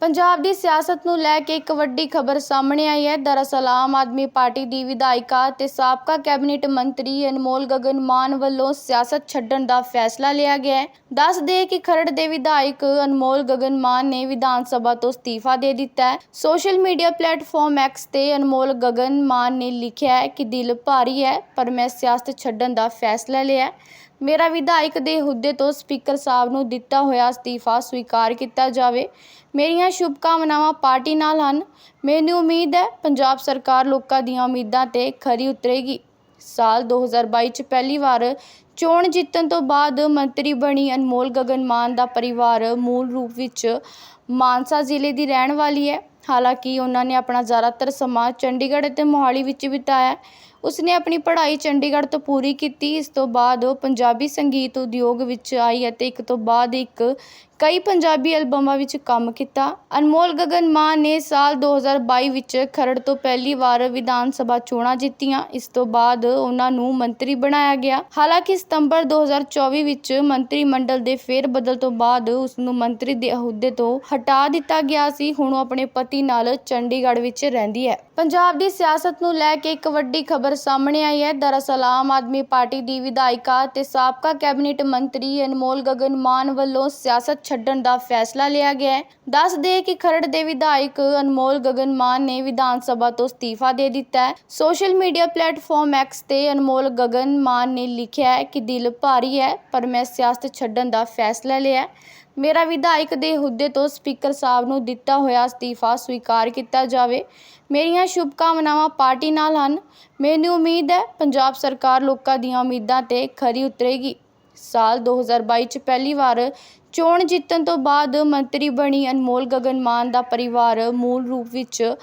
ਪੰਜਾਬ ਦੀ ਸਿਆਸਤ ਨੂੰ ਲੈ ਕੇ ਇੱਕ ਵੱਡੀ ਖਬਰ ਸਾਹਮਣੇ ਆਈ ਹੈ। ਦਰਅਸਲ ਆਮ ਆਦਮੀ ਪਾਰਟੀ ਦੀ ਵਿਧਾਇਕਾ ਤੇ ਸਾਬਕਾ ਕੈਬਨਿਟ ਮੰਤਰੀ ਅਨਮੋਲ ਗਗਨ ਮਾਨ ਵੱਲੋਂ ਸਿਆਸਤ ਛੱਡਣ ਦਾ ਫੈਸਲਾ ਲਿਆ ਗਿਆ ਹੈ। ਦੱਸ ਦੇ ਕਿ ਖਰੜ ਦੇ ਵਿਧਾਇਕ ਅਨਮੋਲ ਗਗਨ ਮਾਨ ਨੇ ਵਿਧਾਨ ਸਭਾ ਤੋਂ ਅਸਤੀਫਾ ਦੇ ਦਿੱਤਾ ਹੈ। ਸੋਸ਼ਲ ਮੀਡੀਆ ਪਲੇਟਫਾਰਮ ਐਕਸ ਤੇ ਅਨਮੋਲ ਗਗਨ ਮਾਨ ਨੇ ਲਿਖਿਆ ਹੈ ਕਿ ਦਿਲ ਭਾਰੀ ਹੈ, ਪਰ ਮੈਂ ਸਿਆਸਤ ਛੱਡਣ ਦਾ ਫੈਸਲਾ ਲਿਆ ਮੇਰਾ ਵਿਧਾਇਕ ਦੇ ਅਹੁਦੇ ਤੋਂ ਸਪੀਕਰ ਸਾਹਿਬ ਨੂੰ ਦਿੱਤਾ ਹੋਇਆ ਅਸਤੀਫਾ ਸਵੀਕਾਰ ਕੀਤਾ ਜਾਵੇ। ਮੇਰੀਆਂ ਸ਼ੁਭਕਾਮਨਾਵਾਂ ਪਾਰਟੀ ਨਾਲ ਹਨ। ਮੈਨੂੰ ਉਮੀਦ ਹੈ ਪੰਜਾਬ ਸਰਕਾਰ ਲੋਕਾਂ ਦੀਆਂ ਉਮੀਦਾਂ ਤੇ ਖਰੀ ਉਤਰੇਗੀ। ਸਾਲ 2022 ਚ ਪਹਿਲੀ ਵਾਰ ਚੋਣ ਜਿੱਤਣ ਤੋਂ ਬਾਅਦ ਮੰਤਰੀ ਬਣੀ ਅਨਮੋਲ ਗਗਨ ਮਾਨ ਦਾ ਪਰਿਵਾਰ ਮੂਲ ਰੂਪ ਵਿੱਚ ਮਾਨਸਾ ਜ਼ਿਲ੍ਹੇ ਦੀ ਰਹਿਣ ਵਾਲੀ ਹੈ। ਹਾਲਾਂਕਿ ਉਹਨਾਂ ਨੇ ਆਪਣਾ ਜ਼ਿਆਦਾਤਰ ਸਮਾਂ ਚੰਡੀਗੜ੍ਹ ਅਤੇ ਮੋਹਾਲੀ ਵਿੱਚ ਬਿਤਾਇਆ। ਉਸਨੇ ਆਪਣੀ ਪੜ੍ਹਾਈ ਚੰਡੀਗੜ੍ਹ ਤੋਂ ਪੂਰੀ ਕੀਤੀ। ਇਸ ਤੋਂ ਬਾਅਦ ਉਹ ਪੰਜਾਬੀ ਸੰਗੀਤ ਉਦਯੋਗ ਵਿੱਚ ਆਈ ਅਤੇ ਇੱਕ ਤੋਂ ਬਾਅਦ ਇੱਕ ਕਈ ਪੰਜਾਬੀ ਐਲਬਮਾਂ ਵਿੱਚ ਕੰਮ ਕੀਤਾ। ਅਨਮੋਲ ਗਗਨ ਮਾਨ ਨੇ ਸਾਲ 2022 ਵਿੱਚ ਖਰੜ ਤੋਂ ਪਹਿਲੀ ਵਾਰ ਵਿਧਾਨ ਸਭਾ ਚੋਣਾਂ ਜਿੱਤੀਆਂ। ਇਸ ਤੋਂ ਬਾਅਦ ਉਹਨਾਂ ਨੂੰ ਮੰਤਰੀ ਬਣਾਇਆ ਗਿਆ। ਹਾਲਾਂਕਿ ਸਤੰਬਰ 2024 ਵਿੱਚ ਮੰਤਰੀ ਮੰਡਲ ਦੇ ਫੇਰ ਬਦਲ ਤੋਂ ਬਾਅਦ ਉਸ ਨੂੰ ਮੰਤਰੀ ਦੇ ਅਹੁਦੇ ਤੋਂ ਹਟਾ ਦਿੱਤਾ ਗਿਆ ਸੀ। ਹੁਣ ਉਹ ਆਪਣੇ ਪਤੀ ਨਾਲ ਚੰਡੀਗੜ੍ਹ ਵਿੱਚ ਰਹਿੰਦੀ ਹੈ। ਪੰਜਾਬ ਦੀ ਸਿਆਸਤ ਨੂੰ ਲੈ ਕੇ ਇੱਕ ਵੱਡੀ ਖਬਰ ਸਾਹਮਣੇ ਆਈ ਹੈ। ਦਰਅਸਲ ਆਮ ਆਦਮੀ ਪਾਰਟੀ ਦੀ ਵਿਧਾਇਕਾ ਤੇ ਸਾਬਕਾ ਕੈਬਨਿਟ ਮੰਤਰੀ ਅਨਮੋਲ ਗਗਨ ਮਾਨ ਵੱਲੋਂ ਸਿਆਸਤ ਛੱਡਣ ਦਾ ਫੈਸਲਾ ਲਿਆ ਗਿਆ ਹੈ। ਦੱਸ ਦੇ ਕਿ ਖਰੜ ਦੇ ਵਿਧਾਇਕ ਅਨਮੋਲ ਗਗਨ ਮਾਨ ਨੇ ਵਿਧਾਨ ਸਭਾ ਤੋਂ ਅਸਤੀਫਾ ਦੇ ਦਿੱਤਾ ਹੈ। ਸੋਸ਼ਲ ਮੀਡੀਆ ਪਲੇਟਫਾਰਮ ਐਕਸ ਤੇ ਅਨਮੋਲ ਗਗਨ ਮਾਨ ਨੇ ਲਿਖਿਆ ਹੈ ਕਿ ਦਿਲ ਭਾਰੀ ਹੈ, ਪਰ ਮੈਂ ਸਿਆਸਤ ਛੱਡਣ ਦਾ ਫੈਸਲਾ ਲਿਆ ਮੇਰਾ ਵਿਧਾਇਕ ਦੇ ਅਹੁਦੇ ਤੋਂ ਸਪੀਕਰ ਸਾਹਿਬ ਨੂੰ ਦਿੱਤਾ ਹੋਇਆ ਅਸਤੀਫਾ ਸਵੀਕਾਰ ਕੀਤਾ ਜਾਵੇ। ਮੇਰੀਆਂ ਸ਼ੁਭ ਕਾਮਨਾਵਾਂ ਪਾਰਟੀ ਨਾਲ ਹਨ। ਮੈਨੂੰ ਉਮੀਦ ਹੈ ਪੰਜਾਬ ਸਰਕਾਰ ਲੋਕਾਂ ਦੀਆਂ ਉਮੀਦਾਂ ਤੇ ਖਰੀ ਉਤਰੇਗੀ। ਸਾਲ 2022 ਚ ਪਹਿਲੀ ਵਾਰ ਚੋਣ ਜਿੱਤਣ ਤੋਂ ਬਾਅਦ ਮੰਤਰੀ ਬਣੀ ਅਨਮੋਲ ਗਗਨ ਮਾਨ ਦਾ ਪਰਿਵਾਰ ਮੂਲ ਰੂਪ ਵਿੱਚ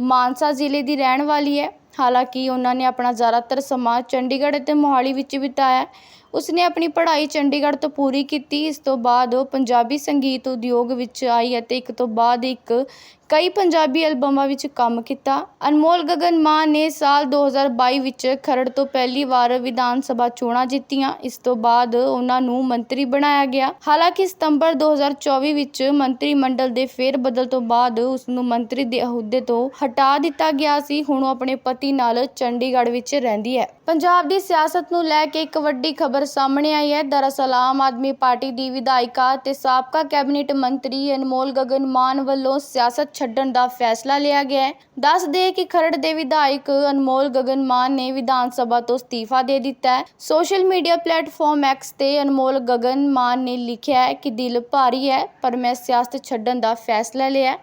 ਮਾਨਸਾ ਜ਼ਿਲ੍ਹੇ ਦੀ ਰਹਿਣ ਵਾਲੀ ਹੈ। ਹਾਲਾਂਕਿ ਉਹਨਾਂ ਨੇ ਆਪਣਾ ਜ਼ਿਆਦਾਤਰ ਸਮਾਂ ਚੰਡੀਗੜ੍ਹ ਅਤੇ ਮੋਹਾਲੀ ਵਿੱਚ ਬਿਤਾਇਆ। ਉਸਨੇ ਆਪਣੀ ਪੜ੍ਹਾਈ ਚੰਡੀਗੜ੍ਹ ਤੋਂ ਪੂਰੀ ਕੀਤੀ। ਇਸ ਤੋਂ ਬਾਅਦ ਉਹ ਪੰਜਾਬੀ ਸੰਗੀਤ ਉਦਯੋਗ ਵਿੱਚ ਆਈ ਅਤੇ ਇੱਕ ਤੋਂ ਬਾਅਦ ਇੱਕ ਕਈ ਪੰਜਾਬੀ ਐਲਬਮਾਂ ਵਿੱਚ ਕੰਮ ਕੀਤਾ। ਅਨਮੋਲ ਗਗਨ ਮਾਨ ਨੇ ਸਾਲ 2022 ਵਿੱਚ ਖਰੜ ਤੋਂ ਪਹਿਲੀ ਵਾਰ ਵਿਧਾਨ ਸਭਾ ਚੋਣਾਂ ਜਿੱਤੀਆਂ। ਇਸ ਤੋਂ ਬਾਅਦ ਉਹਨਾਂ ਨੂੰ ਮੰਤਰੀ ਬਣਾਇਆ ਗਿਆ। ਹਾਲਾਂਕਿ ਸਤੰਬਰ 2024 ਵਿੱਚ ਮੰਤਰੀ ਮੰਡਲ ਦੇ ਫੇਰ ਬਦਲ ਤੋਂ ਬਾਅਦ ਉਸ ਨੂੰ ਮੰਤਰੀ ਦੇ ਅਹੁਦੇ ਤੋਂ ਹਟਾ ਦਿੱਤਾ ਗਿਆ ਸੀ। ਹੁਣ ਉਹ ਆਪਣੇ ਪਤੀ ਨਾਲ ਚੰਡੀਗੜ੍ਹ ਵਿੱਚ ਰਹਿੰਦੀ ਹੈ। ਪੰਜਾਬ ਦੀ ਸਿਆਸਤ ਨੂੰ ਲੈ ਕੇ ਇੱਕ ਵੱਡੀ ਖਬਰ ਸਾਹਮਣੇ ਆਈ ਹੈ। ਦਰਅਸਲ ਆਮ ਆਦਮੀ ਪਾਰਟੀ ਦੀ ਵਿਧਾਇਕਾ ਤੇ ਸਾਬਕਾ ਕੈਬਨਿਟ ਮੰਤਰੀ ਅਨਮੋਲ ਗਗਨ ਮਾਨ ਵੱਲੋਂ ਸਿਆਸਤ ਛੱਡਣ ਦਾ ਫੈਸਲਾ ਲਿਆ ਗਿਆ ਹੈ। ਦੱਸ ਦੇ ਕਿ ਖਰੜ ਦੇ ਵਿਧਾਇਕ ਅਨਮੋਲ ਗਗਨ ਮਾਨ ਨੇ ਵਿਧਾਨ ਸਭਾ ਤੋਂ ਅਸਤੀਫਾ ਦੇ ਦਿੱਤਾ ਹੈ। ਸੋਸ਼ਲ ਮੀਡੀਆ ਪਲੇਟਫਾਰਮ ਐਕਸ ਤੇ ਅਨਮੋਲ ਗਗਨ ਮਾਨ ਨੇ ਲਿਖਿਆ ਹੈ ਕਿ ਦਿਲ ਭਾਰੀ ਹੈ, ਪਰ ਮੈਂ ਸਿਆਸਤ ਛੱਡਣ ਦਾ ਫੈਸਲਾ ਲਿਆ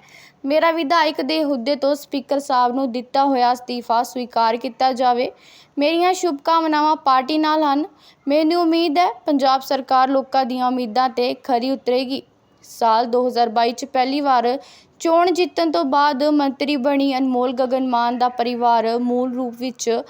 ਮੇਰਾ ਵਿਧਾਇਕ ਦੇ ਅਹੁਦੇ ਤੋਂ ਸਪੀਕਰ ਸਾਹਿਬ ਨੂੰ ਦਿੱਤਾ ਹੋਇਆ ਅਸਤੀਫਾ ਸਵੀਕਾਰ ਕੀਤਾ ਜਾਵੇ। ਮੇਰੀਆਂ ਸ਼ੁਭਕਾਮਨਾਵਾਂ ਪਾਰਟੀ ਨਾਲ ਹਨ। ਮੈਨੂੰ ਉਮੀਦ ਹੈ ਪੰਜਾਬ ਸਰਕਾਰ ਲੋਕਾਂ ਦੀਆਂ ਉਮੀਦਾਂ ਤੇ ਖਰੀ ਉਤਰੇਗੀ। ਸਾਲ 2022 ਚ ਪਹਿਲੀ ਵਾਰ ਚੋਣ ਜਿੱਤਣ ਤੋਂ ਬਾਅਦ ਮੰਤਰੀ ਬਣੀ ਅਨਮੋਲ ਗਗਨ ਮਾਨ ਦਾ ਪਰਿਵਾਰ ਮੂਲ ਰੂਪ ਵਿੱਚ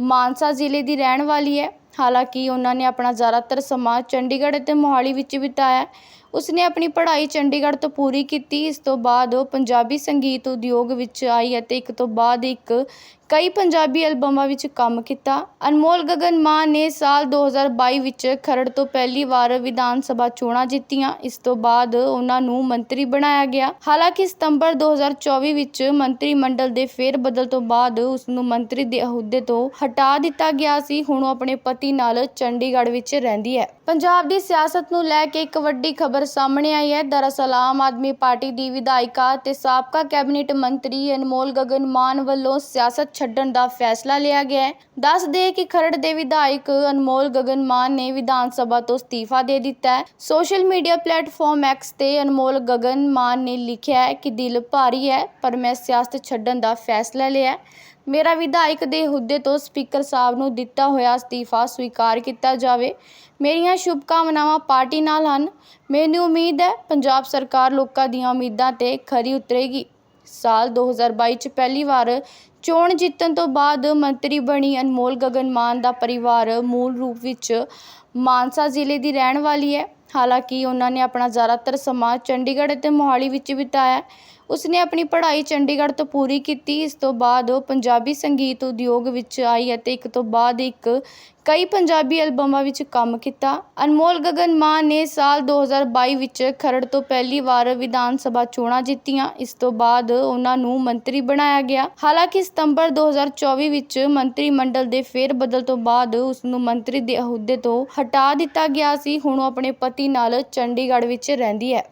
ਮਾਨਸਾ ਜ਼ਿਲ੍ਹੇ ਦੀ ਰਹਿਣ ਵਾਲੀ ਹੈ। ਹਾਲਾਂਕਿ ਉਹਨਾਂ ਨੇ ਆਪਣਾ ਜ਼ਿਆਦਾਤਰ ਸਮਾਂ ਚੰਡੀਗੜ੍ਹ ਅਤੇ ਮੋਹਾਲੀ ਵਿੱਚ ਬਿਤਾਇਆ। ਉਸਨੇ ਆਪਣੀ ਪੜ੍ਹਾਈ ਚੰਡੀਗੜ੍ਹ ਤੋਂ ਪੂਰੀ ਕੀਤੀ। ਇਸ ਤੋਂ ਬਾਅਦ ਉਹ ਪੰਜਾਬੀ ਸੰਗੀਤ ਉਦਯੋਗ ਵਿੱਚ ਆਈ ਅਤੇ ਇੱਕ ਤੋਂ ਬਾਅਦ ਇੱਕ ਕਈ ਪੰਜਾਬੀ ਐਲਬਮਾਂ ਵਿੱਚ ਕੰਮ ਕੀਤਾ। ਅਨਮੋਲ ਗਗਨ ਮਾਨ ਨੇ ਸਾਲ 2022 ਵਿੱਚ ਖਰੜ ਤੋਂ ਪਹਿਲੀ ਵਾਰ ਵਿਧਾਨ ਸਭਾ ਚੋਣਾਂ ਜਿੱਤੀਆਂ। ਇਸ ਤੋਂ ਬਾਅਦ ਉਹਨਾਂ ਨੂੰ ਮੰਤਰੀ ਬਣਾਇਆ ਗਿਆ। ਹਾਲਾਂਕਿ ਸਤੰਬਰ 2024 ਵਿੱਚ ਮੰਤਰੀ ਮੰਡਲ ਦੇ ਫੇਰ ਬਦਲ ਤੋਂ ਬਾਅਦ ਉਸ ਨੂੰ ਮੰਤਰੀ ਦੇ ਅਹੁਦੇ ਤੋਂ ਹਟਾ ਦਿੱਤਾ ਗਿਆ ਸੀ। ਹੁਣ ਉਹ ਆਪਣੇ ਪਤੀ ਨਾਲ ਚੰਡੀਗੜ੍ਹ ਵਿੱਚ ਰਹਿੰਦੀ ਹੈ। ਪੰਜਾਬ ਦੀ ਸਿਆਸਤ ਨੂੰ ਲੈ ਕੇ ਇੱਕ ਵੱਡੀ ਖਬਰ ਸਾਹਮਣੇ ਆਈ ਹੈ। ਦਰਅਸਲ ਆਮ ਆਦਮੀ ਪਾਰਟੀ ਦੀ ਵਿਧਾਇਕਾ ਤੇ ਸਾਬਕਾ ਕੈਬਨਿਟ ਮੰਤਰੀ ਅਨਮੋਲ ਗਗਨ ਮਾਨ ਵੱਲੋਂ ਸਿਆਸਤ ਛੱਡਣ ਦਾ ਫੈਸਲਾ ਲਿਆ ਗਿਆ ਹੈ। ਦੱਸ ਦੇ ਕਿ ਖਰੜ ਦੇ ਵਿਧਾਇਕ ਅਨਮੋਲ ਗਗਨ ਮਾਨ ਨੇ ਵਿਧਾਨ ਸਭਾ ਤੋਂ ਅਸਤੀਫਾ ਦੇ ਦਿੱਤਾ ਹੈ। ਸੋਸ਼ਲ ਮੀਡੀਆ ਪਲੇਟਫਾਰਮ ਐਕਸ ਤੇ ਅਨਮੋਲ ਗਗਨ ਮਾਨ ਨੇ ਲਿਖਿਆ ਹੈ ਕਿ ਦਿਲ ਭਾਰੀ ਹੈ, ਪਰ ਮੈਂ ਸਿਆਸਤ ਛੱਡਣ ਦਾ ਫੈਸਲਾ ਲਿਆ ਮੇਰਾ ਵਿਧਾਇਕ ਦੇ ਅਹੁਦੇ ਤੋਂ ਸਪੀਕਰ ਸਾਹਿਬ ਨੂੰ ਦਿੱਤਾ ਹੋਇਆ ਅਸਤੀਫਾ ਸਵੀਕਾਰ ਕੀਤਾ ਜਾਵੇ। ਮੇਰੀਆਂ ਸ਼ੁਭਕਾਮਨਾਵਾਂ ਪਾਰਟੀ ਨਾਲ ਹਨ। ਮੈਨੂੰ ਉਮੀਦ ਹੈ ਪੰਜਾਬ ਸਰਕਾਰ ਲੋਕਾਂ ਦੀਆਂ ਉਮੀਦਾਂ ਤੇ ਖਰੀ ਉਤਰੇਗੀ। ਸਾਲ 2022 ਚ ਪਹਿਲੀ ਵਾਰ ਚੋਣ ਜਿੱਤਣ ਤੋਂ ਬਾਅਦ ਮੰਤਰੀ ਬਣੀ ਅਨਮੋਲ ਗਗਨ ਮਾਨ ਦਾ ਪਰਿਵਾਰ ਮੂਲ ਰੂਪ ਵਿੱਚ ਮਾਨਸਾ ਜ਼ਿਲ੍ਹੇ ਦੀ ਰਹਿਣ ਵਾਲੀ ਹੈ। ਹਾਲਾਂਕਿ ਉਹਨਾਂ ਨੇ ਆਪਣਾ ਜ਼ਿਆਦਾਤਰ ਸਮਾਂ ਚੰਡੀਗੜ੍ਹ ਅਤੇ ਮੋਹਾਲੀ ਵਿੱਚ ਬਿਤਾਇਆ। ਉਸਨੇ ਆਪਣੀ ਪੜ੍ਹਾਈ ਚੰਡੀਗੜ੍ਹ ਤੋਂ ਪੂਰੀ ਕੀਤੀ। ਇਸ ਤੋਂ ਬਾਅਦ ਉਹ ਪੰਜਾਬੀ ਸੰਗੀਤ ਉਦਯੋਗ ਵਿੱਚ ਆਈ ਅਤੇ ਇੱਕ ਤੋਂ ਬਾਅਦ ਇੱਕ ਕਈ ਪੰਜਾਬੀ ਐਲਬਮਾਂ ਵਿੱਚ ਕੰਮ ਕੀਤਾ। ਅਨਮੋਲ ਗਗਨ ਮਾਨ ਨੇ ਸਾਲ 2022 ਵਿੱਚ ਖਰੜ ਤੋਂ ਪਹਿਲੀ ਵਾਰ ਵਿਧਾਨ ਸਭਾ ਚੋਣਾਂ ਜਿੱਤੀਆਂ। ਇਸ ਤੋਂ ਬਾਅਦ ਉਹਨਾਂ ਨੂੰ ਮੰਤਰੀ ਬਣਾਇਆ ਗਿਆ। ਹਾਲਾਂਕਿ ਸਤੰਬਰ 2024 ਵਿੱਚ ਮੰਤਰੀ ਮੰਡਲ ਦੇ ਫੇਰ ਬਦਲ ਤੋਂ ਬਾਅਦ ਉਸ ਨੂੰ ਮੰਤਰੀ ਦੇ ਅਹੁਦੇ ਤੋਂ ਹਟਾ ਦਿੱਤਾ ਗਿਆ ਸੀ। ਹੁਣ ਉਹ ਆਪਣੇ ਪਤੀ ਨਾਲ ਚੰਡੀਗੜ੍ਹ ਵਿੱਚ ਰਹਿੰਦੀ ਹੈ।